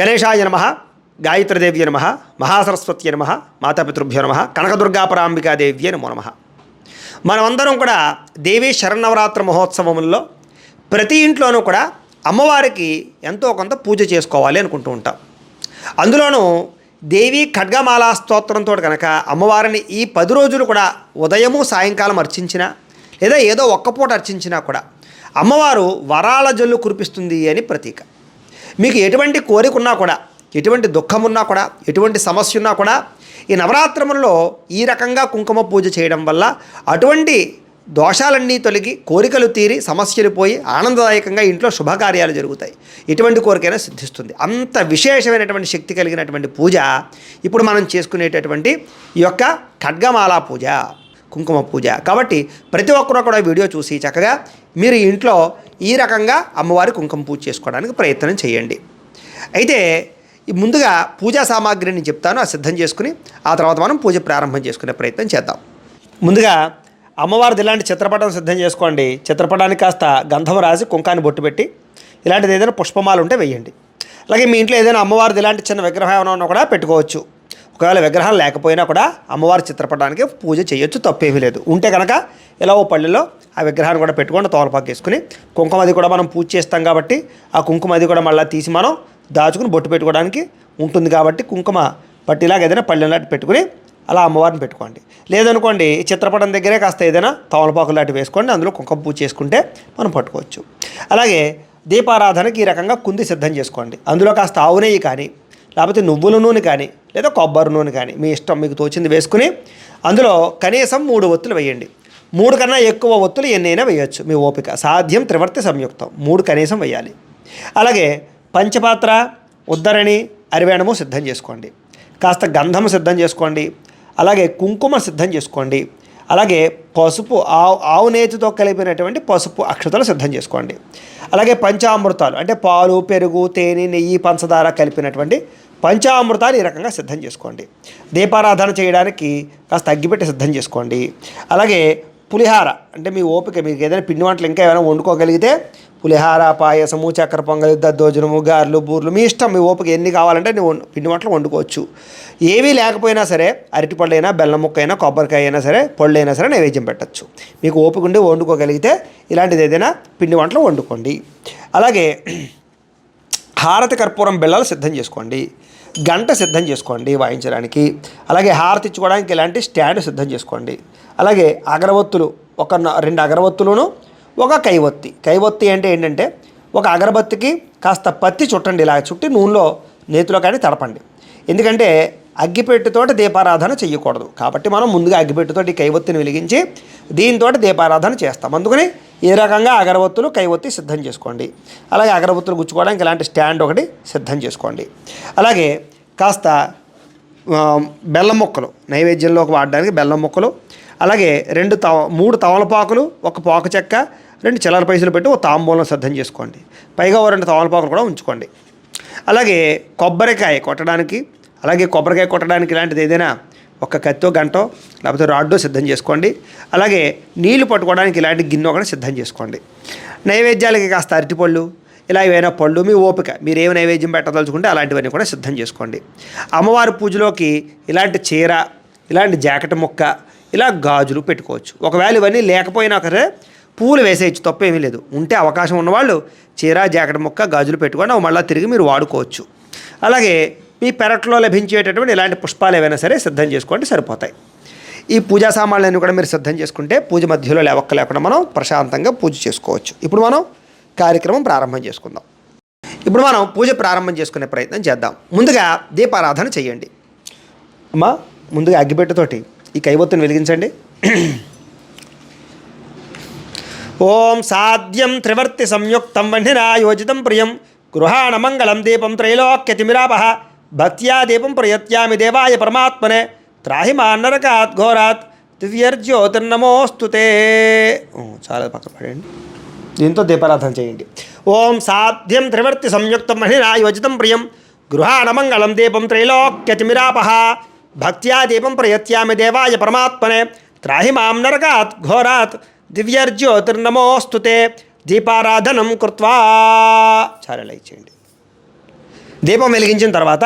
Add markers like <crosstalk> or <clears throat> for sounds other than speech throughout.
గణేశాయ నమ గాయత్రీదేవ్య నమ మహాసరస్వత్య నమ మాతాపితృభ్యో నమ కనకదుర్గాపరాంబికాదేవ్య నమో నమ. మనమందరం కూడా దేవీ శరణవరాత్రి మహోత్సవంలో ప్రతి ఇంట్లోనూ కూడా అమ్మవారికి ఎంతో కొంత పూజ చేసుకోవాలి అనుకుంటూ ఉంటాం. అందులోనూ దేవి ఖడ్గమాలా స్తోత్రంతో కనుక అమ్మవారిని ఈ పది రోజులు కూడా ఉదయము సాయంకాలం అర్చించినా లేదా ఏదో ఒక్క పూట అర్చించినా కూడా అమ్మవారు వరాల జల్లు కురిపిస్తుంది అని ప్రతీక. మీకు ఎటువంటి కోరిక ఉన్నా కూడా ఎటువంటి దుఃఖం ఉన్నా కూడా ఎటువంటి సమస్య ఉన్నా కూడా ఈ నవరాత్రములలో ఈ రకంగా కుంకుమ పూజ చేయడం వల్ల అటువంటి దోషాలన్నీ తొలగి కోరికలు తీరి సమస్యలు పోయి ఆనందదాయకంగా ఇంట్లో శుభకార్యాలు జరుగుతాయి. ఎటువంటి కోరికైనా సిద్ధిస్తుంది. అంత విశేషమైనటువంటి శక్తి కలిగినటువంటి పూజ ఇప్పుడు మనం చేసుకునేటటువంటి ఈ యొక్క ఖడ్గమాల పూజ. కుంకుమ పూజ. కాబట్టి ప్రతి ఒక్కరూ కూడా వీడియో చూసి చక్కగా మీరు ఇంట్లో ఈ రకంగా అమ్మవారి కుంకుమ పూజ చేసుకోవడానికి ప్రయత్నం చేయండి. అయితే ముందుగా పూజా సామాగ్రిని చెప్తాను అది సిద్ధం చేసుకుని ఆ తర్వాత మనం పూజ ప్రారంభం చేసుకునే ప్రయత్నం చేద్దాం. ముందుగా అమ్మవారిది ఇలాంటి చిత్రపటం సిద్ధం చేసుకోండి. చిత్రపటానికి కాస్త గంధం రాసి కుంకాన్ని బొట్టు పెట్టి ఇలాంటిది ఏదైనా పుష్పమాలు ఉంటే వేయండి. అలాగే మీ ఇంట్లో ఏదైనా అమ్మవారిది ఇలాంటి చిన్న విగ్రహం ఏమైనా ఉన్నా కూడా పెట్టుకోవచ్చు. ఒకవేళ విగ్రహం లేకపోయినా కూడా అమ్మవారి చిత్రపటానికి పూజ చేయొచ్చు తప్పేమీ లేదు. ఉంటే కనుక ఇలా ఓ పళ్ళెలో ఆ విగ్రహాన్ని కూడా పెట్టుకొని తోలపాకు వేసుకుని కుంకుమ అది కూడా మనం పూజ చేస్తాం కాబట్టి ఆ కుంకుమ అది కూడా మళ్ళీ తీసి మనం దాచుకుని బొట్టు పెట్టుకోవడానికి ఉంటుంది కాబట్టి కుంకుమ పట్టిలాగా ఏదైనా పళ్ళెలాంటి పెట్టుకుని అలా అమ్మవారిని పెట్టుకోండి. లేదనుకోండి ఈ చిత్రపటం దగ్గరే కాస్త ఏదైనా తమలపాకు లాంటివి వేసుకోండి అందులో కుంకుమ పూజ చేసుకుంటే మనం పట్టుకోవచ్చు. అలాగే దీపారాధనకి ఈ రకంగా కుంది సిద్ధం చేసుకోండి. అందులో కాస్త ఆవు నెయ్యి కానీ లేకపోతే నువ్వుల నూనె కానీ లేదా కొబ్బరి నూనె కానీ మీ ఇష్టం మీకు తోచింది వేసుకుని అందులో కనీసం మూడు ఒత్తులు వేయండి. మూడు కన్నా ఎక్కువ ఒత్తులు ఎన్నైనా వేయచ్చు. మీ ఓపిక సాధ్యం త్రివర్తి సంయుక్తం. మూడు కనీసం వేయాలి. అలాగే పంచపాత్ర ఉద్దరణి అరివేణము సిద్ధం చేసుకోండి. కాస్త గంధము సిద్ధం చేసుకోండి. అలాగే కుంకుమ సిద్ధం చేసుకోండి. అలాగే పసుపు ఆవు ఆవు నేతితో కలిపినటువంటి పసుపు అక్షతలు సిద్ధం చేసుకోండి. అలాగే పంచామృతాలు అంటే పాలు పెరుగు తేనె నెయ్యి పంచదార కలిపినటువంటి పంచామృతాన్ని ఈ రకంగా సిద్ధం చేసుకోండి. దీపారాధన చేయడానికి కాస్త అగ్గిపెట్టి సిద్ధం చేసుకోండి. అలాగే పులిహార అంటే మీ ఓపిక మీకు ఏదైనా పిండి వంటలు ఇంకా ఏమైనా వండుకోగలిగితే పులిహార పాయసము చక్కెర పొంగలి దద్దోజనము గారెలు బూర్లు మీ ఇష్టం మీ ఓపిక ఎన్ని కావాలంటే నువ్వు పిండి వంటలు వండుకోవచ్చు. ఏవీ లేకపోయినా సరే అరటిపళ్ళైనా బెల్లం ముక్క అయినా కొబ్బరికాయ అయినా సరే పళ్ళు అయినా సరే నైవేద్యం పెట్టచ్చు. మీకు ఓపిక ఉండి వండుకోగలిగితే ఇలాంటిది ఏదైనా పిండి వంటలు వండుకోండి. అలాగే <clears throat> హారతి కర్పూరం బిళ్ళలు సిద్ధం చేసుకోండి. గంట సిద్ధం చేసుకోండి వాయించడానికి. అలాగే హారతి ఇచ్చుకోవడానికి ఇలాంటి స్టాండ్ సిద్ధం చేసుకోండి. అలాగే అగరవత్తులు ఒక రెండు అగరవత్తులను ఒక కైవత్తి. కైవత్తి అంటే ఏంటంటే ఒక అగరబత్తికి కాస్త పత్తి చుట్టండి ఇలా చుట్టి నూనెలో నేతిలో కానీ తడపండి. ఎందుకంటే అగ్గిపెట్టుతోటి దీపారాధన చేయకూడదు కాబట్టి మనం ముందుగా అగ్గిపెట్టుతోటి కైవత్తిని వెలిగించి దీంతో దీపారాధన చేస్తాం. అందుకని ఏ రకంగా అగరవత్తులు కైవత్తి సిద్ధం చేసుకోండి. అలాగే అగరవత్తులు గుచ్చుకోవడానికి ఇలాంటి స్టాండ్ ఒకటి సిద్ధం చేసుకోండి. అలాగే కాస్త బెల్లం ముక్కలు నైవేద్యంలోకి వాడడానికి బెల్లం ముక్కలు అలాగే రెండు తవ మూడు తమలపాకులు ఒక పాకు చెక్క రెండు చిల్లర పైసలు పెట్టి ఒక తాంబూలం సిద్ధం చేసుకోండి. పైగా ఓ రెండు తమలపాకులు కూడా ఉంచుకోండి. అలాగే కొబ్బరికాయ కొట్టడానికి అలాగే కొబ్బరికాయ కొట్టడానికి ఇలాంటిది ఏదైనా ఒక కత్తో గంటో లేకపోతే రాడ్డో సిద్ధం చేసుకోండి. అలాగే నీళ్ళు పట్టుకోవడానికి ఇలాంటి గిన్నె ఒకటి సిద్ధం చేసుకోండి. నైవేద్యాలకి కాస్త అరటిపళ్ళు ఇలా ఏవైనా పళ్ళు మీ ఓపిక మీరు ఏమి నైవేద్యం పెట్టదలుచుకుంటే అలాంటివన్నీ కూడా సిద్ధం చేసుకోండి. అమ్మవారి పూజలోకి ఇలాంటి చీర ఇలాంటి జాకెట్ ముక్క ఇలా గాజులు పెట్టుకోవచ్చు. ఒకవేళ ఇవన్నీ లేకపోయినా సరే పూలు వేసేయచ్చు తప్పేమీ లేదు. ఉంటే అవకాశం ఉన్నవాళ్ళు చీర జాకెట్ ముక్క గాజులు పెట్టుకొని అవి మళ్ళీ తిరిగి మీరు వాడుకోవచ్చు. అలాగే మీ పెరట్లో లభించేటటువంటి ఇలాంటి పుష్పాలు ఏవైనా సరే సిద్ధం చేసుకోండి సరిపోతాయి. ఈ పూజా సామాన్లన్నీ కూడా మీరు సిద్ధం చేసుకుంటే పూజ మధ్యలో లేవక్క లేకుండా మనం ప్రశాంతంగా పూజ చేసుకోవచ్చు. ఇప్పుడు మనం కార్యక్రమం ప్రారంభం చేసుకుందాం. ఇప్పుడు మనం పూజ ప్రారంభం చేసుకునే ప్రయత్నం చేద్దాం. ముందుగా దీపారాధన చేయండి. అమ్మా ముందుగా అగ్గిపెట్టతోటి ఈ కైవత్తును వెలిగించండి. ఓం సాధ్యం త్రివర్తి సంయుక్తం వన్నినా యోజితం ప్రియం. గృహాణ మంగళం దీపం త్రైలోక్యతిమిరాపహ భక్త్యా దీపం ప్రయత్యామి దేవాయ పరమాత్మనే త్రాహి మాన్నరకాత్ ఘోరాత్ దివ్యర్జ్యోతిర్నమోస్తుతే ఓ, చాలా పక్కన పడండి దీంతో దీపారాధన చేయండి ఓం సాధ్యం త్రివర్తి సంయుక్తం మహిళా యోజితం ప్రియం గృహాణ మంగళం దీపం త్రైలోక్యతిమిరాపహ భక్త్యా దీపం ప్రయత్యామి దేవాయ పరమాత్మనే త్రాహి మాం నరకాత్ ఘోరాత్ దివ్యర్జ్యోతిర్నమోస్తుతే దీపారాధనం కృత్వా చాలా లైక్ చేయండి దీపం వెలిగించిన తర్వాత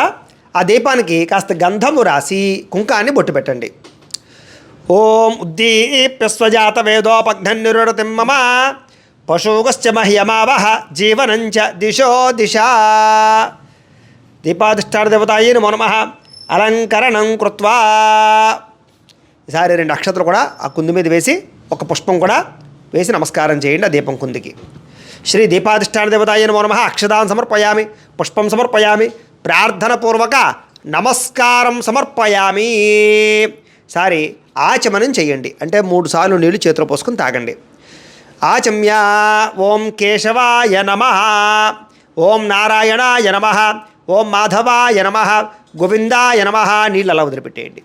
ఆ దీపానికి కాస్త గంధము రాసి కుంకాన్ని బొట్టు పెట్టండి. ఓం ఉద్దీప్య స్వజాత వేదోపఘ్నన్నిరుడతిం మమ పశుగశ్చ మహ్యమావహ జీవనంచ దిశో దిశా. దీపాధిష్టానదేవతాయి నమో నమ. అలంకరణం కృత్వా. ఈసారి రెండు అక్షతలు కూడా ఆ కుందు మీద వేసి ఒక పుష్పం కూడా వేసి నమస్కారం చేయండి ఆ దీపం కుందికి. శ్రీ దీపాధిష్టాన దేవతాయ నమో నమ అక్షదాన్ సమర్పయామి పుష్పం సమర్పయామి ప్రార్థనపూర్వక నమస్కారం సమర్పయామి సారి ఆచమనం చేయండి. అంటే మూడు సార్లు నీళ్ళు చేతిలో పోసుకొని తాగండి. ఆచమ్య ఓం కేశవాయ నమ। ఓం నారాయణాయ నమ। ఓం మాధవాయ నమ। గోవిందాయ నమ। నీళ్ళు అలా వదిలిపెట్టేయండి.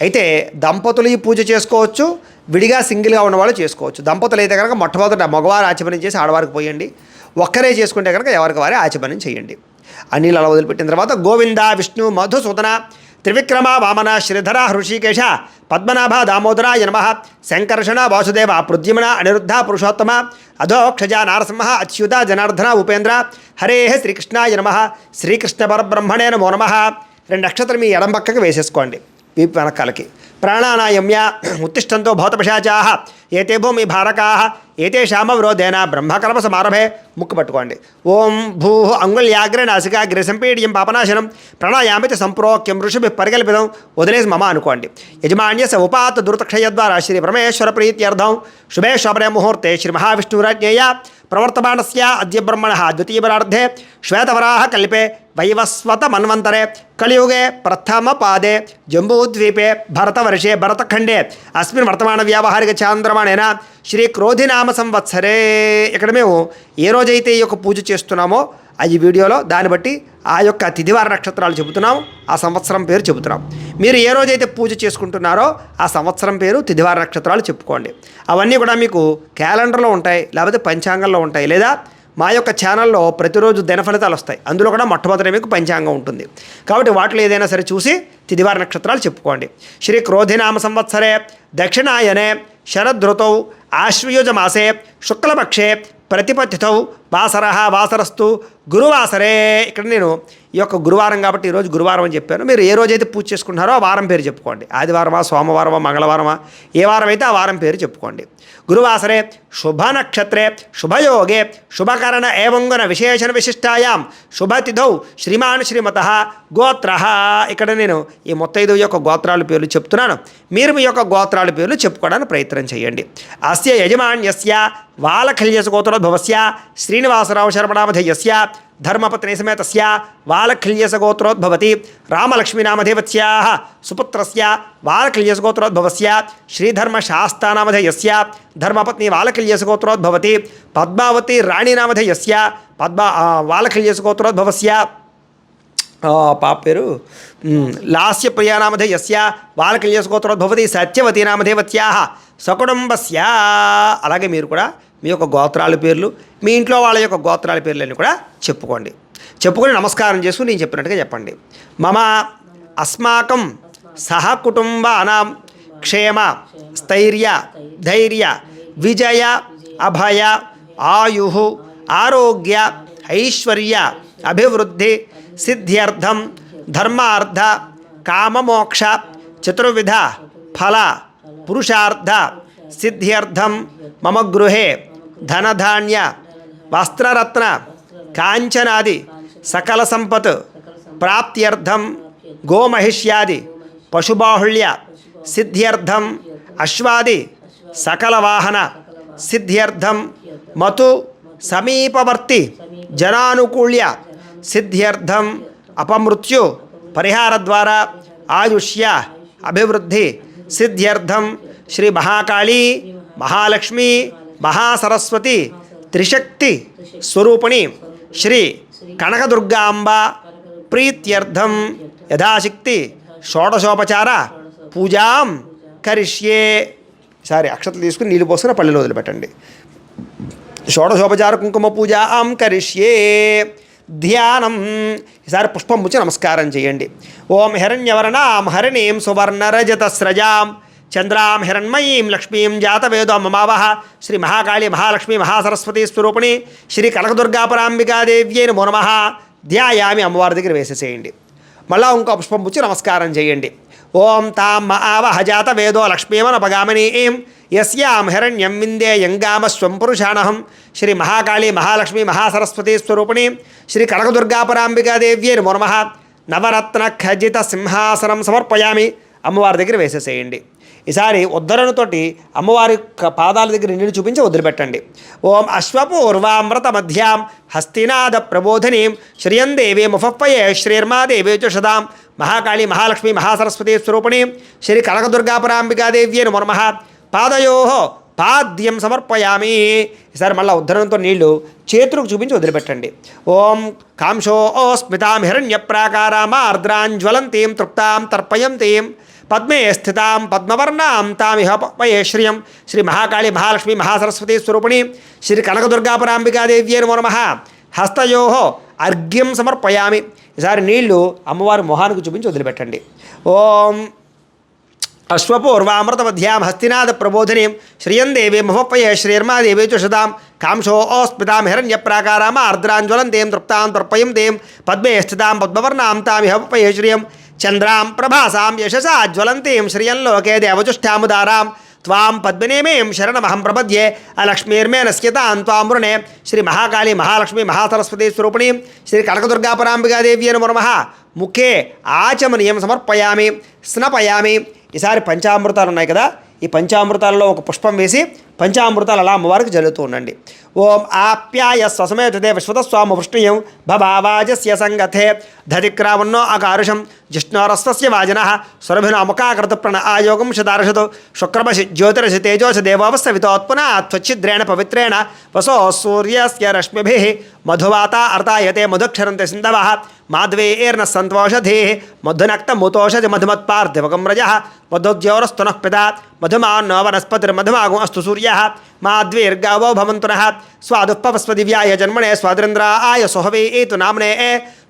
అయితే దంపతులు ఈ పూజ చేసుకోవచ్చు. విడిగా సింగిల్గా ఉన్నవాళ్ళు చేసుకోవచ్చు. దంపతులు అయితే కనుక మొట్టమొదట మగవారు ఆచమనం చేసి ఆడవారికి పోయండి. ఒక్కరే చేసుకుంటే కనుక ఎవరికి వారే ఆచమనం చేయండి. అనిల్ అలా వదిలిపెట్టిన తర్వాత గోవింద విష్ణు మధుసూదన త్రివిక్రమ వామన శ్రీధర హృషికేశ పద్మనాభ దామోదరాయ యనమ శంకర్షణ వాసుదేవ పృద్యుమ్న అనిరుద్ధ పురుషోత్తమ అధోక్షజ నారసింహ అచ్యుత జనార్దన ఉపేంద్ర హరే శ్రీకృష్ణాయ యనమ శ్రీకృష్ణ పరబ్రహ్మణే నమో నమ. రెండు అక్షతలు మీ ఎడం పక్కకి వేసేసుకోండి. వీపు వెనకాలకి. ప్రాణానాయమ్య ఉత్తిష్టంతో భౌతపశాచా ఏతే భూమి భారకా ఏతే శామవ్రోధేన బ్రహ్మకల్ప సమారభే ముక్కు పట్టుకోండి ఓం భూ అంగుళ్యాగ్ర నాసిక గ్రసంపీడియం పాపనాశనం। ప్రణాయామిత సంప్రోక్యం ఋషిభి పరికల్పితం। వదిలేసి మమ అనుకోండి। యజమాన్యస ఉపాత దురతక్షయ ద్వారా శ్రీ పరమేశ్వర ప్రీత్యర్థం। శుభే శోభనే ముహూర్తే శ్రీ మహావిష్ణురాజ్ఞేయ। ప్రవర్తమానస్య అద్య బ్రహ్మణ ద్వితీయపరార్థే శ్వేతవరాహ కల్పే వైవస్వత మన్వంతరే కలియుగే ప్రథమ పాదే జంబూద్వీపే భరతవర్షే భరతఖండే అస్మిన్ వర్తమాన వ్యావహారిక చాంద్రమాణేన శ్రీ క్రోధినామ సంవత్సరే ఇక్కడ మేము ఏ రోజైతే ఈ యొక్క పూజ చేస్తున్నామో ఆ ఈ వీడియోలో దాన్ని బట్టి ఆ యొక్క తిథివార నక్షత్రాలు చెబుతున్నాం ఆ సంవత్సరం పేరు చెబుతున్నాం. మీరు ఏ రోజైతే పూజ చేసుకుంటున్నారో ఆ సంవత్సరం పేరు తిథివార నక్షత్రాలు చెప్పుకోండి. అవన్నీ కూడా మీకు క్యాలెండర్లో ఉంటాయి లేకపోతే పంచాంగంలో ఉంటాయి లేదా మా యొక్క ఛానల్లో ప్రతిరోజు దినఫలితాలు వస్తాయి. అందులో కూడా మొట్టమొదటి మీకు పంచాంగం ఉంటుంది. కాబట్టి వాటిలో ఏదైనా సరే చూసి తిదివార నక్షత్రాలు చెప్పుకోండి. శ్రీ క్రోధినామ సంవత్సరే దక్షిణాయనే శరదృతౌ ఆశ్వయుజ మాసే శుక్లపక్షే ప్రతిపత్తితౌ వాసర వాసరస్తు గురువాసరే. ఇక్కడ నేను ఈ యొక్క గురువారం కాబట్టి ఈరోజు గురువారం అని చెప్పాను. మీరు ఏ రోజైతే పూజ చేసుకుంటున్నారో ఆ వారం పేరు చెప్పుకోండి. ఆదివారమా సోమవారమా మంగళవారమా ఏ వారం అయితే ఆ వారం పేరు చెప్పుకోండి. గురువాసరే శుభ నక్షత్రే శుభయోగే శుభకరణ ఏవంగున విశేషణ విశిష్టాయాం శుభతిథౌ శ్రీమాన్ శ్రీమత గోత్ర. ఇక్కడ నేను ఈ మొత్తైదు యొక్క గోత్రాల పేర్లు చెప్తున్నాను. మీరు మీ యొక్క గోత్రాల పేర్లు చెప్పుకోవడానికి ప్రయత్నం చేయండి. అస్య యజమాన్యస్య వాలఖల్యస గోత్రోద్భవస్య శ్రీనివాసరావు శర్మనామధేయస్య ధర్మపత్ని సమేతస్య వాలఖల్యస గోత్రోద్భవతి రామలక్ష్మీనామధేవత్యా సుపుత్రస్య వాలఖల్యస గోత్రోద్భవస్య శ్రీధర్మశాస్తానామధేయస్య ధర్మపత్ని వాలఖిల్యసగోత్రోద్భవతి పద్మావతి రాణినామధేయస్య పద్మ ఆ, వాలఖల్యస గోత్రోద్భవస్య ఆ, పాప పేరు మ్, లాస్య ప్రియానామధేయస్య సత్యవతి నామధేవత్యా సకుటుంబస్య అలాగే మీరు కూడా మీ యొక్క గోత్రాల పేర్లు మీ ఇంట్లో వాళ్ళ యొక్క గోత్రాల పేర్లన్నీ కూడా చెప్పుకోండి. చెప్పుకొని నమస్కారం చేసుకుని నేను చెప్పినట్టుగా చెప్పండి. మమ అస్మాకం సహ కుటుంబానాం క్షేమ స్థైర్య ధైర్య విజయ అభయ ఆయు ఆరోగ్య ఐశ్వర్య అభివృద్ధి సిద్ధ్యర్థం ధర్మార్థ కామమోక్ష చతుర్విధ ఫల పురుషార్థ సిద్ధ్యర్థం మమ గృహే ధనధాన్య వస్త్రరత్న కాంచనాది సకల సంపత్ ప్రాప్త్యర్థం గోమహిష్యాది పశుబాహుళ్య సిద్ధ్యర్థం అశ్వాది సకల వాహన సిద్ధ్యర్థం మతు సమీపవర్తి జనానుకూల్య సిద్ధ్యర్థం అపమృత్యు పరిహార ద్వారా ఆయుష్య అభివృద్ధి సిద్ధ్యర్థం శ్రీ మహాకాళీ మహాలక్ష్మి మహాసరస్వతి త్రిశక్తి స్వరూపిణి శ్రీ కనకదుర్గాంబ ప్రీత్యర్థం. యథాశక్తి షోడశోపచార పూజాం కరిష్యే. సారీ అక్షతలు తీసుకుని నీళ్ళు పోసుకుని పల్లెలు వదిలిపెట్టండి. షోడశోపచార కుంకుమ పూజాం కరిష్యే. ధ్యానం. ఈసారి పుష్పం ముచ్చి నమస్కారం చేయండి. ఓం హిరణ్యవర్ణాం హరిణీం సువర్ణరజత స్రజాం చంద్రాం హిరణ్మయీం లక్ష్మీం జాతవేదో మమావహ. శ్రీ మహాకాళి మహాలక్ష్మి మహాసరస్వతి స్వరూపిణి శ్రీ కనకదుర్గాపరాంబికాదేవ్యై నమో నమ. ధ్యాయామి అమ్మవారి దగ్గర వేసేసేయండి. మళ్ళా ఇంకో పుష్పం పుచ్చి నమస్కారం చేయండి. ఓం తాం ఆవహ జాత వేదో లక్ష్మీమన పగామని ఏం యస్యాం హిరణ్యం విందే యంగామ స్వం పురుషాణహం శ్రీ మహాకాళి మహాలక్ష్మి మహాసరస్వతి స్వరూపిణి శ్రీ కనకదుర్గాపరాంబికాదేవ్యే నమో నమః. నవరత్న ఖజిత సింహాసనం సమర్పయామి. అమ్మవారి దగ్గర వేసేసేయండి. ఈసారి ఉద్ధరణతోటి అమ్మవారి పాదాల దగ్గర నీళ్ళు చూపించి వదిలిపెట్టండి. ఓం అశ్వపూర్వామృత మధ్యాం హస్తినాథ ప్రబోధినీం శ్రియం దేవీ ముఫప్పయే శ్రీర్మాదేవీ చషదాం మహాకాళి మహాలక్ష్మి మహాసరస్వతి స్వరూపిణి శ్రీ కనకదుర్గాపరాంబికాదేవ్యే నమో నమః. పాదయో పాద్యం సమర్పయామి. ఈసారి మళ్ళీ ఉద్ధరణతో నీళ్ళు చేతులకు చూపించి వదిలిపెట్టండి. ఓం కాంశో స్మితాం హిరణ్య ప్రాకారామార్ద్రాంజ్వలంతీం తృప్తాం తర్పయంతీం పద్మే స్థితాం పద్మవర్ణాం తామిహ పయే శ్రియం శ్రీ మహాకాళి మహాలక్ష్మి మహాసరస్వతి స్వరూపిణి శ్రీ కనకదుర్గాపరాంబికాదేవ్యే నమో నమః. హస్తయో అర్ఘ్యం సమర్పయామి. ఈసారి నీళ్ళు అమ్మవారి మొహానికి చూపించి వదిలిపెట్టండి. ఓం అశ్వపూర్వామృతమధ్యాం హస్తినాద ప్రబోధినీం శ్రియం దేవీ మహోపయ శ్రీర్మాదేవీ చుషదాం కాంశో ఓస్మితాం హిరణ్య ప్రాకారామ ఆర్ద్రాంజ్వలం దేం తృప్తాం తర్పయం దేం పద్మే స్థితాం పద్మవర్ణాం తామిహోపయ శ్రియం చంద్రాం ప్రభాసాం యశసా జ్వలంతీం శ్రియం లోకే దేవజుష్టాముదారాం త్వాం పద్మినేమేం శరణమహం ప్రపద్యే అలక్ష్మీర్మే నశ్యతాం త్వాం వృణే శ్రీ మహాకాళి మహాలక్ష్మి మహాసరస్వతి స్వరూపిణి ముఖే ఆచమనీయం సమర్పయామి స్నపయామి. ఈసారి పంచామృతాలు ఉన్నాయి కదా ఈ పంచామృతాలలో ఒక పుష్పం వేసి పంచామృతాలు అలా అమ్మవారికి జల్లుతూ ఉండండి. ఓం ఆప్యాయ స్వసమేతదే విశ్వతస్వామ వృష్ణుయం భవావాజస్య సంగతే ధతిక్రామన్నో అకారుషం జిష్ణోరస్వస్య వాజన సురభిన అముఖాకృత ప్రణ ఆయోగం శదార్షతు శుక్రమసి జ్యోతిరసి తేజోసి దేవోపస్థవితోత్పున త్వచ్చిద్రేణ పవిత్రేణ వసో సూర్యస్య రశ్మిభి మధువాత అర్తాయతే మధుక్షరంతే సింధవ మాధ్వేర్న సంతోషధే మధునక్తముతోషధి మధుమత్పార్థివకం రజ మధుద్యోరస్తునః పిత మధుమాన్నో వనస్పతిర్మధుమాగం అస్తు సూర్య మాద్వేర్గావో భవంతునః స్వాదుపవస్వదివ్యాయ జన్మనే స్వాదరింద్రాయ సుహవే ఏతు నామ్నే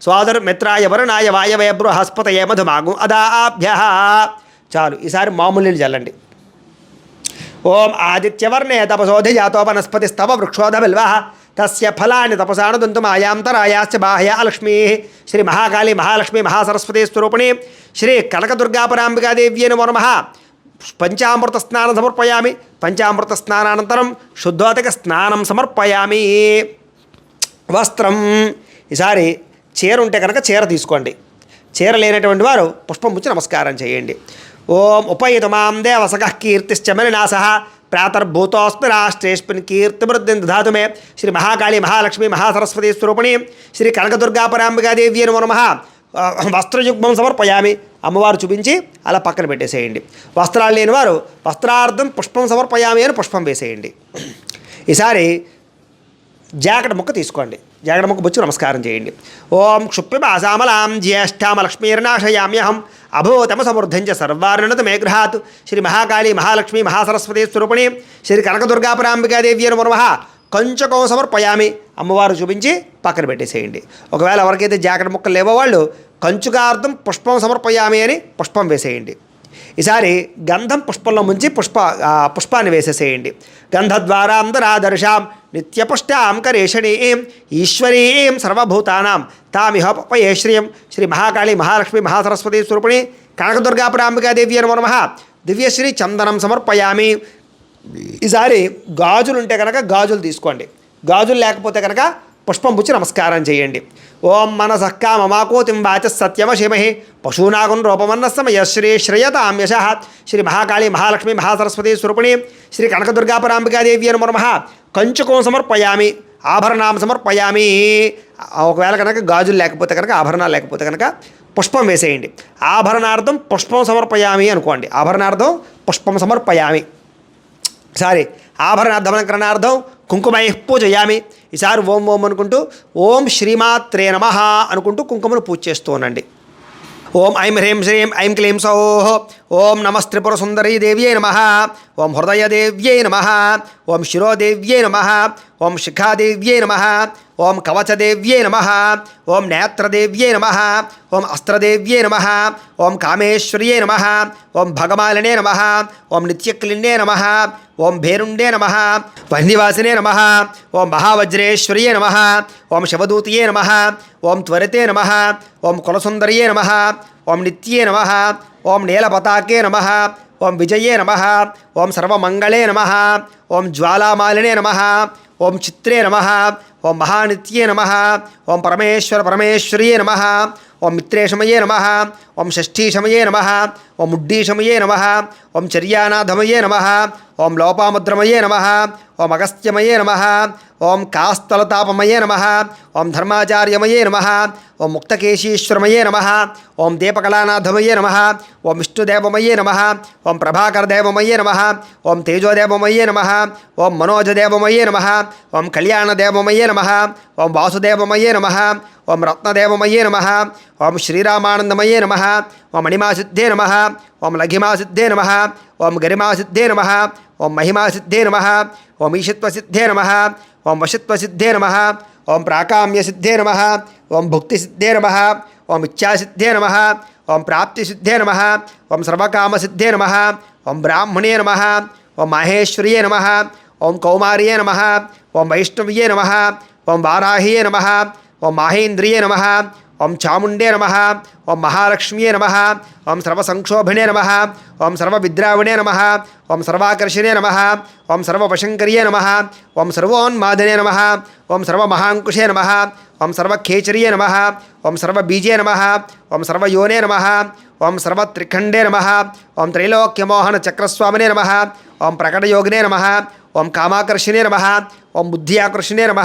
స్వాదుర్మిత్రాయ వరుణాయ వాయవే బృహస్పతయే మధుమాగు అదాభ్య చాలు ఈసారి మామూలు చల్లండి ఓం ఆదిత్యవర్ణే తపసోధిజాతో వనస్పతిస్తవ వృక్షోధ బిల్వ తస్య ఫలాని తపసానుదంతు మాయాంతరాయాశ్చ బాహ్య అలక్ష్మీ। శ్రీ మహాకాళి మహాలక్ష్మి మహాసరస్వతి స్వరూపిణి। శ్రీ కనకదుర్గాపరాంబికాదేవ్యే నమో నమః। పంచామృత స్నానం సమర్పయామి. పంచామృత స్నానానంతరం శుద్ధోదక స్నానం సమర్పయామి. వస్త్రం. ఈసారి చీర ఉంటే కనుక చీర తీసుకోండి. చీర లేనటువంటి వారు పుష్పం పుచ్చి నమస్కారం చేయండి. ఓం ఉపయుతమాం దేవసక కీర్తిశ్చ మలినాశ ప్రాతర్భూతోస్మి రాష్ట్రేష్మిన్ కీర్తివృద్ధిం దధాతు మే శ్రీ మహాకాళి మహాలక్ష్మి మహాసరస్వతి స్వరూపిణి శ్రీ కనకదుర్గాపరాంబికాదేవ్యే నమో నమః. వస్త్రయుగ్మం సమర్పయామి. అమ్మవారు చూపించి అలా పక్కన పెట్టేసేయండి. వస్త్రాలు లేని వారు వస్త్రార్థం పుష్పం సమర్పయామి అని పుష్పం వేసేయండి. ఈసారి జాకెట్ ముక్క తీసుకోండి. జాకెట్ ముక్క బుచ్చి నమస్కారం చేయండి. ఓం క్షుప్యమాసామలాం జ్యేష్ఠామ లక్ష్మీర్నాశయామ్యహం అభూతమ సమృద్ధించ సర్వార్ణత మే శ్రీ మహాకాళి మహాలక్ష్మి మహాసరస్వతి స్వరూపిణి శ్రీ కనకదుర్గాపురాంబికాదేవి అని నమః. కంచకం సమర్పయామి. అమ్మవారు చూపించి పక్కన పెట్టేసేయండి. ఒకవేళ ఎవరికైతే జాకెట్ ముక్కలు లేవో వాళ్ళు కంచుకార్థం పుష్పం సమర్పయామి అని పుష్పం వేసేయండి. ఈసారి గంధం పుష్పంలో ముంచి పుష్ప పుష్పాన్ని వేసేసేయండి. గంధద్వారాంధరాదర్శాం నిత్యపుష్టాం కరేషణీం ఈశ్వరీం సర్వభూతానాం తామిహ పయే శ్రీ మహాకాళి మహాలక్ష్మి మహాసరస్వతి స్వరూపిణి కనకదుర్గాపరాంబికాదేవి నమో నమః. దివ్యశ్రీ చందనం సమర్పయామి. ఈసారి గాజులు ఉంటే కనుక గాజులు తీసుకోండి. గాజులు లేకపోతే కనుక పుష్పం పుచ్చి నమస్కారం చేయండి. ఓం మనసక్కా మమాకోతిం వాచ సత్యమశిమహి పశూనాగున్ రూపమన్న శ్రీ శ్రేయతాం శ్రీ మహాకాళి మహాలక్ష్మి మహాసరస్వతి స్వరూపిణి శ్రీ కనకదుర్గాపరాంబికాదేవి అను నమః కంచుకం సమర్పయామి ఆభరణాం సమర్పయామి. ఒకవేళ కనుక గాజులు లేకపోతే కనుక ఆభరణాలు లేకపోతే కనుక పుష్పం వేసేయండి. ఆభరణార్థం పుష్పం సమర్పయామి అనుకోండి. ఆభరణార్థం పుష్పం సమర్పయామి. సారీ ఆభరణార్థమలంకరణార్థం కుంకుమై పూజయామి. ఈసారి ఓం ఓం అనుకుంటూ ఓం శ్రీమాత్రే నమ అనుకుంటూ కుంకుమను పూజ చేస్తూ ఉండండి. ఓం ఐం హ్రీం శ్రీం ఐం క్లీం సౌః ఓం నమస్త్రిపుర సుందరీ దేవ్యై నమ ఓం హృదయదేవ్యై నమ ఓం శిరోదేవ్యై నమ ఓం శిఖాదేవ్యై నమ ఓం కవచదేవ్యై నమ ఓం నేత్రదేవ్యై నమ ఓం అస్త్రదేవ్యై నమ ఓం కామేశ్వర్యై నమ ఓం భగమాలినే నమ ఓం నిత్యక్లిన్నే నమ ఓం భేరుండే నమ వహ్నివాసినే నమ ఓం మహావజ్రేశ్వర్యే నమ ఓం శివదూతయే నమ ఓం త్వరితే నమ ఓం కులసుందర్యే నమ ఓం నిత్యే నమ ఓం నీలపతాకే నమ ఓం విజయే నమ ఓం సర్వమంగళే నమ ఓం జ్వాలామాలినే నమ ఓం చిత్రే నమ ఓం మహానిత్యే నమ ఓం పరమేశ్వర పరమేశ్వర్యే నమ ఓం మిత్రేషమయే నమ ఓం షష్ఠీషమయే నమ ఓం ముడ్డీశమయే నమ ఓం చర్యానాథమయే నమ ఓం లోపాముద్రమయే నమ ఓం అగస్త్యమయే నమ ఓం కాస్తలతాపమయే నమ ఓం ధర్మాచార్యమయే నమ ఓం ముక్తకేశీశ్వరమయే నమ ఓం దీపకళానాథమయే నమ ఓం విష్ణుదేవమయే నమ ఓం ప్రభాకరదేవమయే నమ ఓం తేజోదేవమయే నమ ఓం మనోజదేవమయే నమ ఓం కళ్యాణదేవమయే నమ ఓం వాసుదేవమయే నమ ఓం రత్నదేవమయే నమ ఓం శ్రీరామానందమయే నమ ఓం మణిమాసిద్ధే నమ ఓం లఘిమాసిద్ధే నమ ఓం గరిమాసిద్ధే నమ ఓం మహిమాసిద్ధే నమ ఓం ఈశత్వసిద్ధే నమ ఓం వశత్వసిద్ధే నమ ఓం ప్రాకామ్యసిద్ధే నమ ఓం భుక్తిసిద్ధే నమ ఓం ఇచ్ఛాసిద్ధే నమ ఓం ప్రాప్తిసిద్ధే నమ ఓం సర్వకామసిద్ధే నమ ఓం బ్రాహ్మణే నమ ఓం మహేశ్వర్యే నమ ఓం కౌమార్యే నమ ఓం వైష్ణవ్యే నమ ఓం వారాహ్యే నమ ఓం మాహేంద్రియే నమ ఓం చాముండే నమ ఓం మహాలక్ష్మ్యే నమ ఓం సర్వసంక్షోభిణే నమ ఓం సర్వవిద్రావిణే నమ ఓం సర్వాకర్షణే నమ ఓం సర్వవశంకర్యే నమ ఓం సర్వోన్మాదనే నమ ఓం సర్వమహాంకుశే నమ ఓం సర్వఖేచర్యే నమ ఓం సర్వబీజే నమ ఓం సర్వయోనే నమ ఓం సర్వత్రిఖండే నమ ఓం త్రైలోక్యమోహన చక్రస్వామినే నమ ఓం ప్రకటయోగినే నమ ఓం కామాకర్షణే నమ ఓం బుద్ధ్యాకర్షణే నమ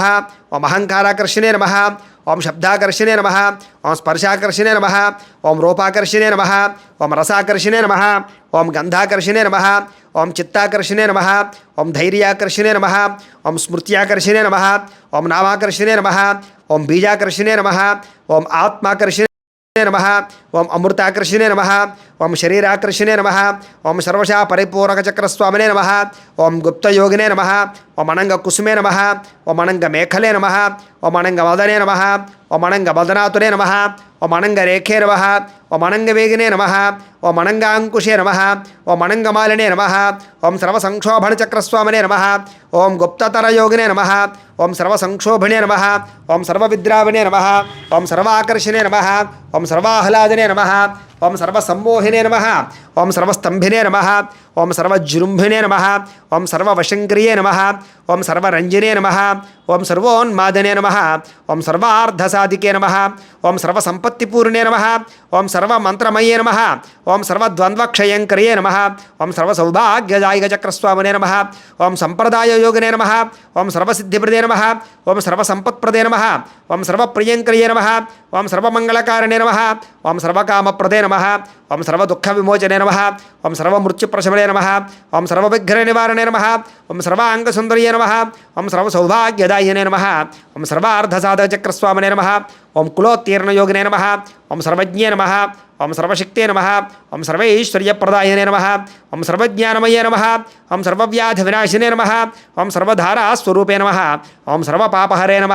ఓం అహంకారాకర్షణే నమ ఓం శబ్దాకర్షణే నమ ఓం స్పర్శాకర్షణే నమ ఓం రూపాకర్షణే నమ ఓం రసాకర్షణే నమ ఓం గంధాకర్షణే నమ ఓం చిత్తాకర్షణే నమ ఓం ధైర్యాకర్షణే నమ ఓం స్మృత్యాకర్షణే నమ ఓం నామాకర్షణే నమ ఓం బీజాకర్షణే నమ ఓం ఆత్మాకర్షణే నమ ఓం అమృతాకర్షిణే నమ ఓం శరీరాకర్షిణే నమ ఓం సర్వశా పరిపూరకచక్రస్వామినే నమ ఓం గుప్తయోగినే నమ ఓం అనంగ కుసుమే నమ ఓం అనంగ మేఖలే నమ ఓం అనంగ మదనే నమ ఓం అనంగ మదనాతునే నమ ఓం అనంగ రేఖే నమ ఓం అనంగ వేగినే నమ ఓ మణంగాంకుశే నమ ఓ మణంగమాలినే నమ ఓం సర్వసంక్షోభణచక్రస్వామినే నమ ఓం గుప్తతరయోగినే నమ ఓం సర్వసంక్షోభిణే నమ ఓం సర్వవిద్రావిణే నమ ఓం సర్వాకర్షిణే నమ ఓం సర్వాహ్లాదినే నమ ఓం సర్వసమ్మోహినే నమ ఓం సర్వస్తంభినే నమ ఓం సర్వజృంభినే నమ ఓం సర్వవశంక్రియే నమ ఓం సర్వరంజనే నమ ఓం సర్వోన్మాదనే నమ ఓం సర్వార్ధసాధికే నమ ఓం సర్వసంపత్తిపూర్ణే నమ ఓం సర్వమంత్రమయే నమ ఓం సర్వద్వంద్వక్షయంకర్యే నమ ఓం సర్వసౌభాగ్యదాయకచక్రస్వామినే నమ ఓం సంప్రదాయయోగినే నమ ఓం సర్వసిద్ధిప్రదే నమ ఓం సర్వసంపత్ప్రదే నమ ఓం సర్వప్రియంకర్యే నమ ఓం సర్వమంగళకారణే నమ ఓం సర్వకామప్రదే నమ ఓం సర్వదుఃఖ విమోచనే నమ ఓం సర్వమృత్యుప్రశమనే నమ ఓం సర్వవిఘ్న నివారణే నమ ఓం సర్వాంగసుందర్యే నమ ఓం సర్వసౌభాగ్యదాయనే నమ ఓం సర్వార్ధసాధకచక్రస్వామనే నమ ఓం కులోత్తీర్ణయోగినే నమ ఓం సర్వజ్ఞే నమ ఓం సర్వశక్తే నమ ఓం సర్వైశ్వర్యప్రదాయనే నమ ఓం సర్వజ్ఞానమయే నమ ఓం సర్వవ్యాధి వినాశినే నమ ఓం సర్వధారాస్వరూపే నమ ఓం సర్వపాపహరే నమ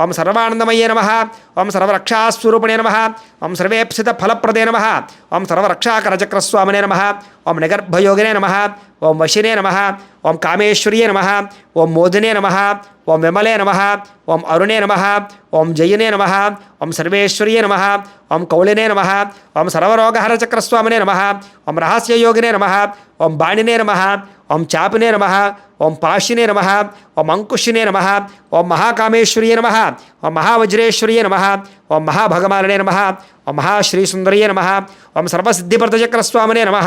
ఓం సర్వానందమయే నమ ఓం సర్వరక్షాస్వరూపిణే నమ ఓం సర్వేప్సిత ఫలప్రదే నమ ఓం సర్వరక్షాకరచక్రస్వామినే నమ ఓం నిగర్భయోగినే నమ ఓం వశినే నమ ఓం కామేశ్వర్యే నమ ఓం మోదినే నమ ఓం విమలే నమ ఓం అరుణే నమ ఓం జయనే నమ ఓం సర్వేశ్వర్యే నమ ఓం కౌళినే నమ ఓం సర్వరోగహరచక్రస్వామినే నమ ఓం రహస్యయోగినే నమ ఓం బాణినే నమ ఓం చాపినే నమ ఓం పాశినే నమ ఓం అంకుశినే నమ ఓం మహాకామేశ్వర్యే నమ ఓం మహావజ్రేశ్వర్యే నమ ఓం మహాభగమాలనే నమ ఓం మహాశ్రీసుందర్యే నమ ఓం సర్వసిద్ధిప్రదచక్రస్వామినే నమ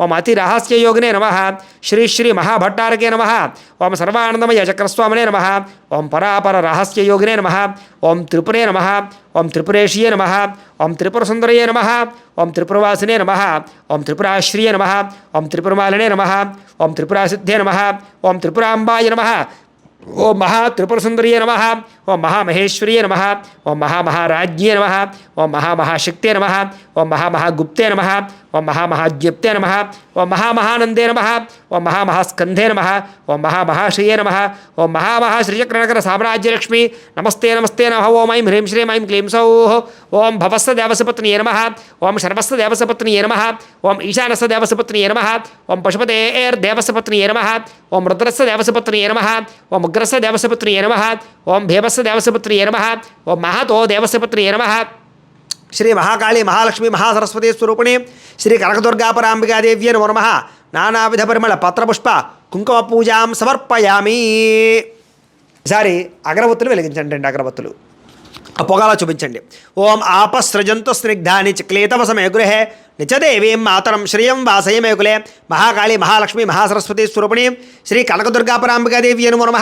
ఓం అతిరహస్యయోగినే నమ శ్రీ శ్రీ మహాభట్టారకే నమ ఓం సర్వానందమయ చక్రస్వామినే నమ ఓం పరాపర రహస్యయోగినే నమ ఓం త్రిపురే నమ ఓం త్రిపురేషియే నమ ఓం త్రిపురసుందరయే నమ ఓం త్రిపురవాసినే నమ ఓం త్రిపురాశ్రియ నమ ఓం త్రిపురమాలినే నమ ఓం త్రిపురాసిద్ధే నమ ఓం త్రిపురాంబాయ నమ ఓం మహా త్రిపురసుందరియే నమ ఓం మహామహేశ్వర్యే నమ ఓం మహామహారాజ్ఞే నమ ఓం మహామహాశక్తే నమ ఓం మహామహాగుప్తే నమ ఓం మహామహాజ్ఞప్తే నమ ఓం మహామహానందే నమ ఓం మహామహాస్కంధే నమ ఓం మహామహాశ్రియే నమ ఓం మహామహాశ్రీచక్రనగర సామ్రాజ్యలక్ష్మి నమస్తే నమస్తే నమ ఓం ఐం హ్రీం శ్రీం ఐం క్లీం సౌః ఓం భవస్వ దేవసపత్నియే నమ ఓం శర్వస్వ దేవసపత్నియే నమ ఓం ఈశానస్వ దేవసపత్నియే నమ ఓం పశుపతేర్దేవసపత్నియే నమ ఓం రుద్రస్వ దేవసపత్నియే నమ ఓం ఉగ్రస్వ దేవసపత్నియే నమ ఓం భీమస్వ దేవసపత్నియే నమ? ఓ మహతో దేవసపత్నియే నమ? శ్రీ మహాకాళి మహాలక్ష్మి మహాసరస్వతి స్వరూపిణి శ్రీ కనకదుర్గాపరాంబికాదేవ్య నమో నమ. నానావిధ పరిమళ పత్రపుష్ప కుంకుమ పూజాం సమర్పయామి. ఈసారి అగరబత్తులు వెలిగించండి అండి అగరబత్తులు. ఆ పొగలా చూపించండి. ఓం ఆపసృజంతు స్నిగ్ధాని చిక్లేతవసమే గృహే నిచదేవీం మాతరం శ్రియం వాసయమేకులే మహాకాళి మహాలక్ష్మి మహాసరస్వతి స్వరూపిణి శ్రీ కనకదుర్గాపరాంబికాదేవి నమో నమ.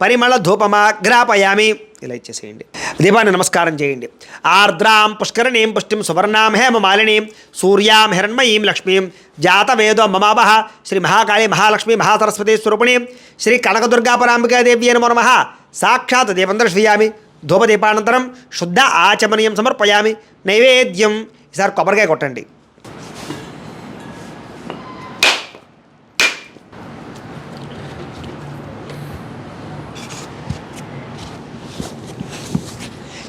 పరిమళ ధూపమా గ్రాపయామి ఇలా ఇచ్చేసేయండి. దీపాన్ని నమస్కారం చేయండి. ఆర్ద్రాం పుష్కరణీం పుష్టిం సువర్ణాం హేమ మాలినీం సూర్యాం హిరణ్మయీం లక్ష్మీం జాతవేదో మమావహ శ్రీ మహాకాళి మహాలక్ష్మి మహాసరస్వతి స్వరూపిణి శ్రీ కనకదుర్గాపరాంబికాదేవి నమో నమ. సాక్షాత్ దీపం దర్శయామి. ధూపదీపానంతరం శుద్ధ ఆచమనీయం సమర్పయామి. నైవేద్యం ఈసారి కొబ్బరికాయ కొట్టండి.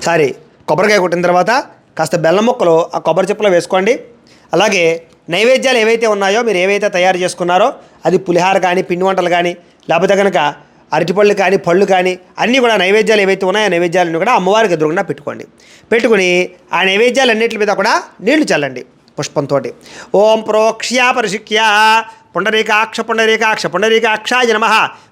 సారీ కొబ్బరికాయ కొట్టిన తర్వాత కాస్త బెల్లం ముక్కలు ఆ కొబ్బరి చెప్పులో వేసుకోండి. అలాగే నైవేద్యాలు ఏవైతే ఉన్నాయో మీరు ఏవైతే తయారు చేసుకున్నారో అది పులిహార కానీ పిండి వంటలు కానీ లేకపోతే కనుక అరటిపళ్ళు కానీ పళ్ళు కానీ అన్నీ కూడా నైవేద్యాలు ఏవైతే ఉన్నాయో ఆ నైవేద్యాలన్నీ కూడా అమ్మవారికి ఎదురుగుండా పెట్టుకోండి. పెట్టుకుని ఆ నైవేద్యాలన్నింటి మీద కూడా నీళ్ళు చల్లండి పుష్పంతో ఓం ప్రోక్ష్యా పరిశిక్యా పుండరీకాక్ష పుండరీకాక్ష పుండరీకాక్షాయ నమ.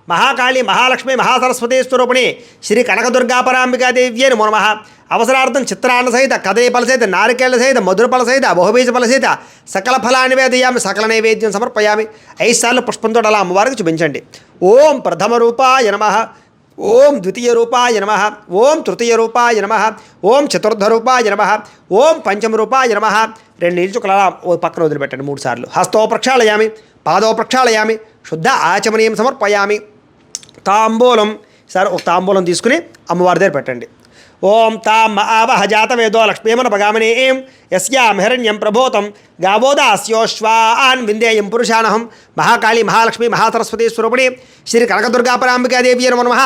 మహాకాళి మహాలక్ష్మి మహాసరస్వతి స్వరూపిణి శ్రీ కనకదుర్గాపరాంబికాదేవ్యే నమో నమ. అవసరార్థం చిత్రాన్న సహిత కదయపల సహిత నారికేళ్ళ సహిత మధురఫల సహిత బహుబీజ ఫల సహిత సకల ఫలాన్ని వేదయామి సకల నైవేద్యం సమర్పయామి. ఐదు సార్లు పుష్పంతో అలా అమ్మవారికి చూపించండి. ఓం ప్రథమ రూపాయ నమ. ఓం ద్వితీయ రూపాయ నమ. ఓం తృతీయ రూపాయ నమ. ఓం చతుర్థ రూపాయ నమ. ఓం పంచమ రూపాయ నమ. రెండు నీళ్ళు చుక్కల పక్కన వదిలిపెట్టండి మూడు సార్లు. హస్తో ప్రక్షాళయామి పాదవ ప్రక్షాళయామి శుద్ధ ఆచమనీయం సమర్పయామి తాంబూలం సార్ ఒక తాంబూలం తీసుకుని అమ్మవారి దగ్గర పెట్టండి ఓం తాం ఆవహ జాతవేదో లక్ష్మీమన పగామినీం యస్యాం హిరణ్యం ప్రభూతం గావోదాస్యోశ్వాన్ విందేయం పురుషానహం మహాకాళి మహాలక్ష్మి మహాసరస్వతి స్వరూపిణి శ్రీ కనకదుర్గాపరాంబికాదేవి నమో నమ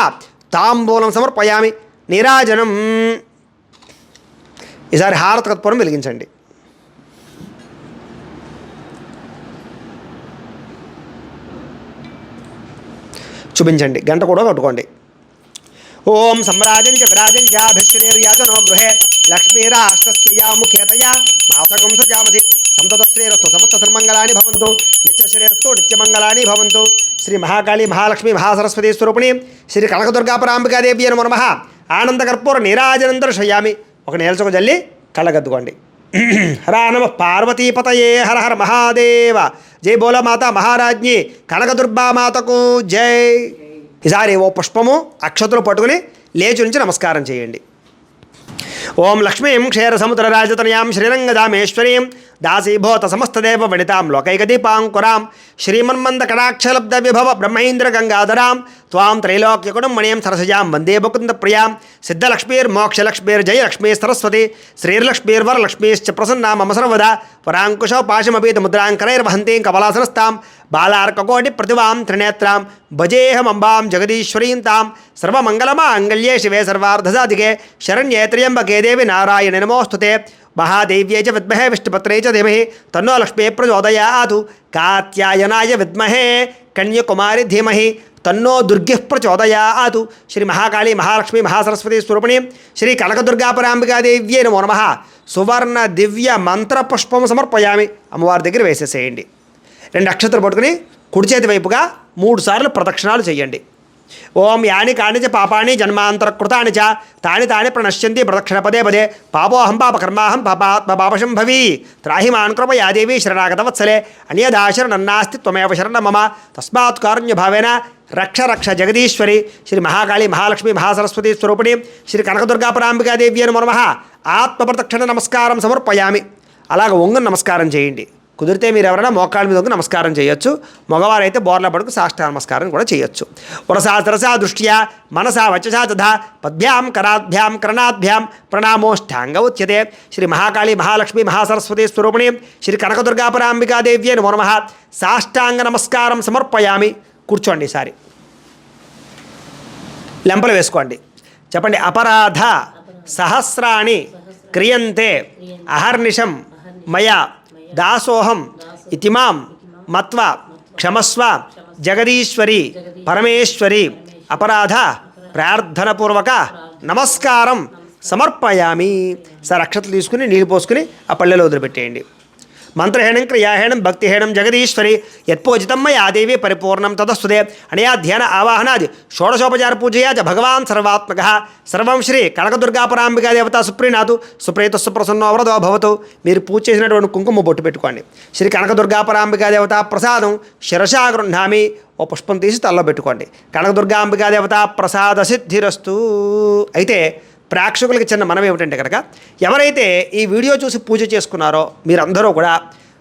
తాంబూలం సమర్పయామి నీరాజనం ఈసారి హారతకత్పురం వెలిగించండి చూపించండి. గంట కూడా కట్టుకోండి. ఓం సమ్రాజం చ విరాజం చాభిశ్రీర్యాజనో గృహే. లక్ష్మీరాష్ట్రస్యా ముఖ్యతయా మాసకం సుజామసి. సంతతశ్రీరస్తు సమస్త సన్మంగళాని భవంతు. నిత్యశ్రీరస్తు నిత్యమంగళాని భవంతు. శ్రీ మహాకాళి మహాలక్ష్మి మహాసరస్వతి స్వరూపిణి. శ్రీ కనకదుర్గా పరాంబికాదేవి అని నమ. ఆనందకర్పూర నీరాజనందర శయామి ఒక నేల్చొక జల్లి కళ్ళగద్దుకోండి <clears throat> హర నమ పార్వతీపతయే హర హర మహాదేవ. జై బోల మాత మహారాజ్ఞి కనకదుర్గా మాతకు జై. ఈసారి ఓ పుష్పము అక్షతులు పట్టుకుని లేచి నుంచి నమస్కారం చేయండి. ఓం లక్ష్మీం క్షీరసముద్రరాజతనయాం శ్రీరంగదామేశ్వరీం దాసీభూత సమస్తదేవ వనితాం లోకైకదీపాంకురాం శ్రీమన్మంద శ్రీమన్మందకటాక్షలబ్ధ విభవ బ్రహ్మేంద్ర గంగాధరాం త్వాం త్రైలోక్యకుణం మణిం సరసజాం వందే ముకుంద ప్రియాం సిద్ధలక్ష్మీర్మోక్షలక్ష్మీర్ జయలక్ష్మీ సరస్వతి శ్రీర్లక్ష్మీర్వరలక్ష్మీశ్చ ప్రసన్నా మమ సర్వదా పరాంకుశో పాశమపీత ముద్రాంకరైర్వహంతీం కమలాసనస్తాం బాలార్కకోటి ప్రతిభాం త్రినేత్రాం భజేహమంబాం జగదీశ్వరీం తాం సర్వమంగళమాంగళ్యే శివే సర్వార్ధసాధికే శరణ్యే త్ర్యంబకే దేవి నారాయణ నమోస్తుతే మహాదేవ్యై చ విద్మహే విష్ణుపత్రే చ ధీమహి తన్నో లక్ష్మీ ప్రచోదయాతు కాత్యాయనాయ విద్మహే కన్యకుమారి ధీమహి తన్నో దుర్గి ప్రచోదయాతు శ్రీ మహాకాళి మహాలక్ష్మి మహాసరస్వతి స్వరూపిణి శ్రీ కనకదుర్గాపరాంబికాదేవ్యే నమో నమ సువర్ణ దివ్య మంత్రపుష్పం సమర్పయామి అమ్మవారి దగ్గర వేసేసేయండి రెండు అక్షతలు పట్టుకుని కుడి చేతి వైపుగా మూడు సార్లు ప్రదక్షిణాలు చేయండి. ఓం యాని కానిచ పాపాని జన్మాంతరకృతాని చ తాని తాని ప్రణశ్యంతి ప్రదక్షిణ పదే పదే. పాపోహం పాపకర్మాహం పాపాత్మ పాపశం భవీ త్రాహి మాన్ కృపయా శరణాగత వత్సలే. అన్యదాశరణన్నాస్తి త్వమేవ శరణ మమ తస్మాత్ కారుణ్యభావేన రక్ష రక్ష జగదీశ్వరి. శ్రీ మహాకాళి మహాలక్ష్మి మహాసరస్వతి స్వరూపిణి. శ్రీ కనకదుర్గాపరాంబికాదేవి అని నమ. ఆత్మప్రదక్షిణ నమస్కారం సమర్పయామి. అలాగ ఒంగుని నమస్కారం చేయండి. కుదిరితే మీరు ఎవరైనా మోకాళ్ళ మీద నమస్కారం చేయొచ్చు. మగవారైతే బోర్ల పడుకు సాష్టాంగ నమస్కారం కూడా చేయొచ్చు. వరసా సరసా దృష్ట్యా మనసా వచసా తథా పద్భ్యాం కరాభ్యాం కరణాభ్యాం ప్రణామోష్టాంగ ఉచ్యతే. శ్రీ మహాకాళి మహాలక్ష్మి మహాసరస్వతి స్వరూపిణి శ్రీ కనకదుర్గాపరాంబికాదేవ్యే నమో నమః. సాష్టాంగ నమస్కారం సమర్పయామి. కూర్చోండి ఈసారి. లెంపలు వేసుకోండి. చెప్పండి అపరాధ సహస్రాణి క్రియంతే. అహర్నిషం మయా దాసోహం ఇతిమాం మత్వ క్షమస్వ జగదీశ్వరి పరమేశ్వరి అపరాధ ప్రార్థనపూర్వక నమస్కారం సమర్పయామి. సార్ అక్షతలు తీసుకుని నీళ్ళు పోసుకుని ఆ పళ్ళెలో వదిలిపెట్టేయండి. మంత్రహేణం క్రియాహేణం భక్తిహేణం జగదీశ్వరి. యత్పోజితం మయా దేవి పరిపూర్ణం తదస్తుదే అనయా ధ్యాన ఆవాహనాది. షోడశోపచార పూజయా చ భగవాన్ సర్వాత్మక. సర్వం శ్రీ కనకదుర్గాపరాంబికా దేవత సుప్రీనాథు. సుప్రీత సుప్రసన్నో వరదో భవతు. మీరు పూజ చేసినటువంటి కుంకుమ బొట్టు పెట్టుకోండి. శ్రీ కనకదుర్గాపరాంబికా దేవత ప్రసాదం శిరసా గృహ్ణామి. ఓ పుష్పం తీసి తల్లో పెట్టుకోండి. కనకదుర్గాంబికా దేవత ప్రసాద సిద్ధిరస్తు. అయితే ప్రేక్షకులకి చిన్న మనం ఏమిటంటే కనుక ఎవరైతే ఈ వీడియో చూసి పూజ చేసుకున్నారో మీరందరూ కూడా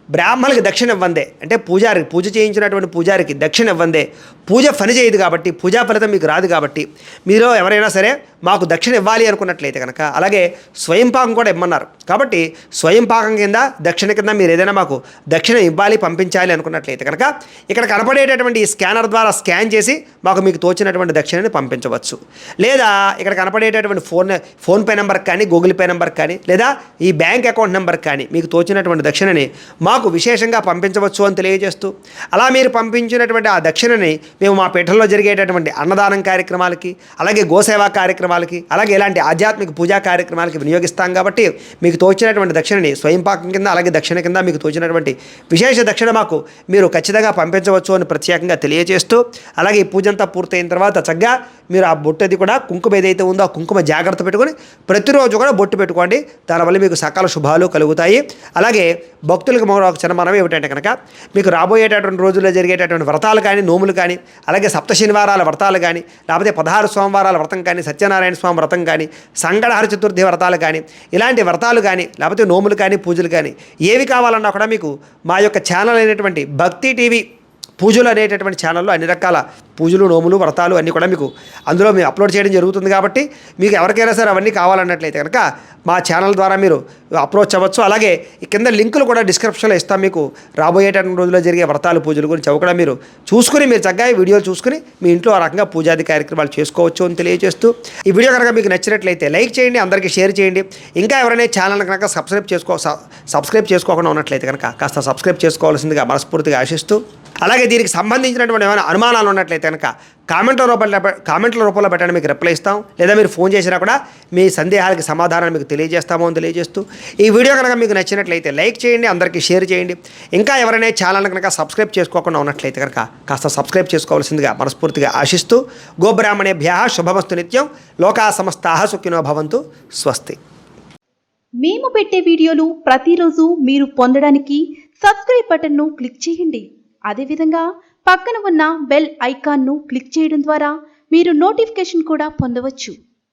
బ్రాహ్మణులకి దక్షిణ ఇవ్వందే. అంటే పూజారికి పూజ చేయించినటువంటి పూజారికి దక్షిణ ఇవ్వందే. పూజ పని చేయదు కాబట్టి పూజా ఫలితం మీకు రాదు కాబట్టి మీరు ఎవరైనా సరే మాకు దక్షిణ ఇవ్వాలి అనుకున్నట్లయితే కనుక అలాగే స్వయం పాకం కూడా ఇమ్మన్నారు. కాబట్టి స్వయం పాకం కింద దక్షిణ కింద మీరు ఏదైనా మాకు దక్షిణ ఇవ్వాలి పంపించాలి అనుకున్నట్లయితే కనుక ఇక్కడ కనపడేటటువంటి ఈ స్కానర్ ద్వారా స్కాన్ చేసి మాకు మీకు తోచినటువంటి దక్షిణని పంపించవచ్చు. లేదా ఇక్కడ కనపడేటటువంటి ఫోన్ ఫోన్పే నెంబర్ కానీ గూగుల్ పే నెంబర్ కానీ లేదా ఈ బ్యాంక్ అకౌంట్ నెంబర్ కానీ మీకు తోచినటువంటి దక్షిణని మాకు విశేషంగా పంపించవచ్చు అని తెలియజేస్తూ అలా మీరు పంపించినటువంటి ఆ దక్షిణని మేము మా పీఠంలో జరిగేటటువంటి అన్నదానం కార్యక్రమాలకి అలాగే గోసేవా కార్యక్రమాలకి అలాగే ఇలాంటి ఆధ్యాత్మిక పూజా కార్యక్రమాలకి వినియోగిస్తాం కాబట్టి మీకు తోచినటువంటి దక్షిణని స్వయంపాకం కింద అలాగే దక్షిణ కింద మీకు తోచినటువంటి విశేష దక్షిణ మాకు మీరు ఖచ్చితంగా పంపించవచ్చు అని ప్రత్యేకంగా తెలియజేస్తూ అలాగే ఈ పూజంతా పూర్తయిన తర్వాత చక్కగా మీరు ఆ బొట్టు అది కూడా కుంకుమ ఏదైతే ఉందో ఆ కుంకుమ జాగ్రత్త పెట్టుకొని ప్రతిరోజు కూడా బొట్టు పెట్టుకోండి. దానివల్ల మీకు సకాల శుభాలు కలుగుతాయి. అలాగే భక్తులకు మరో ఒక చిన్న మనం ఏమిటంటే కనుక మీకు రాబోయేటటువంటి రోజుల్లో జరిగేటటువంటి వ్రతాలు కానీ నోములు కానీ అలాగే సప్త శనివారాల వ్రతాలు కానీ లేకపోతే పదహారు సోమవారాల వ్రతం కానీ సత్యనారాయణ స్వామి వ్రతం కానీ సంగడహర చతుర్థి వ్రతాలు కానీ ఇలాంటి వ్రతాలు కానీ లేకపోతే నోములు కానీ పూజలు కానీ ఏవి కావాలన్నా కూడా మీకు మా యొక్క ఛానల్ అయినటువంటి భక్తి టీవీ పూజలు అనేటటువంటి ఛానల్లో అన్ని రకాల పూజలు నోములు వ్రతాలు అన్నీ కూడా మీకు అందులో మేము అప్లోడ్ చేయడం జరుగుతుంది కాబట్టి మీకు ఎవరికైనా సరే అవన్నీ కావాలన్నట్లయితే కనుక మా ఛానల్ ద్వారా మీరు అప్రోచ్ అవ్వచ్చు. అలాగే కింద లింకులు కూడా డిస్క్రిప్షన్లో ఇస్తాం మీకు. రాబోయేటటువంటి రోజుల్లో జరిగే వ్రతాలు పూజలు గురించి అవి కూడా మీరు చూసుకుని మీరు చక్కగా వీడియోలు చూసుకుని మీ ఇంట్లో ఆ రకంగా పూజాది కార్యక్రమాలు చేసుకోవచ్చు అని తెలియజేస్తూ ఈ వీడియో కనుక మీకు నచ్చినట్లయితే లైక్ చేయండి అందరికీ షేర్ చేయండి. ఇంకా ఎవరైనా ఛానల్ కనుక సబ్స్క్రైబ్ చేసుకో సబ్స్క్రైబ్ చేసుకోకుండా ఉన్నట్లయితే కనుక కాస్త సబ్స్క్రైబ్ చేసుకోవాల్సిందిగా మనస్ఫూర్తిగా ఆశిస్తూ అలాగే దీనికి సంబంధించినటువంటి ఏమైనా అనుమానాలు ఉన్నట్లయితే కనుక కామెంట్ల రూపంలో కామెంట్ల రూపంలో పెట్టండి మీకు రిప్లై ఇస్తాం. లేదా మీరు ఫోన్ చేసినా కూడా మీ సందేహాలకి సమాధానం మీకు తెలియజేస్తామో అని తెలియజేస్తూ. ఈ వీడియో కనుక మీకు నచ్చినట్లయితే లైక్ చేయండి అందరికీ షేర్ చేయండి. ఇంకా ఎవరైనా ఛానల్ కనుక సబ్స్క్రైబ్ చేసుకోకుండా ఉన్నట్లయితే కనుక కాస్త సబ్స్క్రైబ్ చేసుకోవాల్సిందిగా మనస్ఫూర్తిగా ఆశిస్తూ గోబ్రాహ్మణేభ్య శుభమస్తు నిత్యం. లోకా సమస్తా సుఖినో భవంతు. స్వస్తి. మేము పెట్టే వీడియోలు ప్రతిరోజు మీరు పొందడానికి సబ్స్క్రైబ్ బటన్ను క్లిక్ చేయండి. అదేవిధంగా పక్కన ఉన్న బెల్ ఐకాన్ను క్లిక్ చేయడం ద్వారా మీరు నోటిఫికేషన్ కూడా పొందవచ్చు.